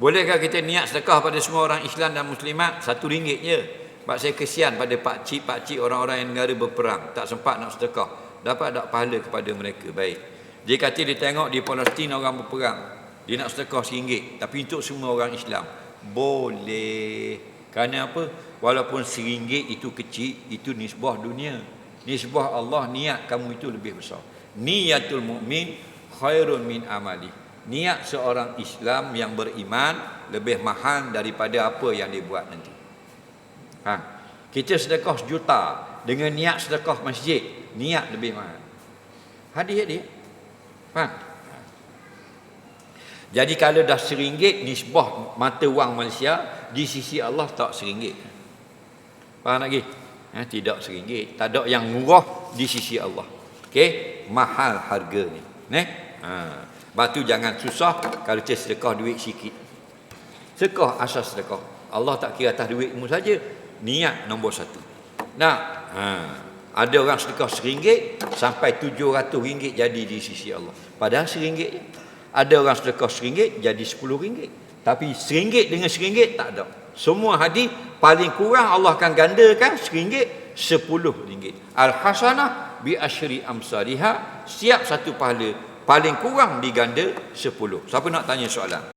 Bolehkah kita niat sedekah pada semua orang Islam dan Muslimat satu ringgit je? Sebab saya kesian pada pak cik pak cik orang-orang yang negara berperang tak sempat nak sedekah. Dapat tak pahala kepada mereka? Baik. Dia kata dia tengok di Palestin orang berperang. Dia nak sedekah RM1 tapi untuk semua orang Islam. Boleh. Kerana apa? Walaupun RM1 itu kecil, itu nisbah dunia. Nisbah Allah niat kamu itu lebih besar. Niatul mukmin khairun min amali. Niat seorang Islam yang beriman lebih mahal daripada apa yang dia buat nanti. Ha. Kita sedekah sejuta dengan niat sedekah masjid, niat lebih mahal. Hadis dia. Ha. Jadi kalau dah seringgit nisbah mata wang Malaysia di sisi Allah tak seringgit. Faham lagi? Ha, tidak seringgit. Tak ada yang murah di sisi Allah. Okey, mahal harganya. Neh. Ha. Batu jangan susah kalau cek sedekah duit sikit. Sedekah asas sedekah. Allah tak kira atas duitmu saja. Niat nombor satu. Nah, ha. ada orang sedekah seringgit sampai tujuh ratus ringgit jadi di sisi Allah. Padahal seringgit je. Ada orang sedekah seringgit jadi sepuluh ringgit. Tapi seringgit dengan seringgit tak ada. Semua hadis paling kurang Allah akan gandakan seringgit sepuluh ringgit. Al-hasanah bi asyri amsariha. Siap satu pahala paling kurang diganda sepuluh. Siapa nak tanya soalan?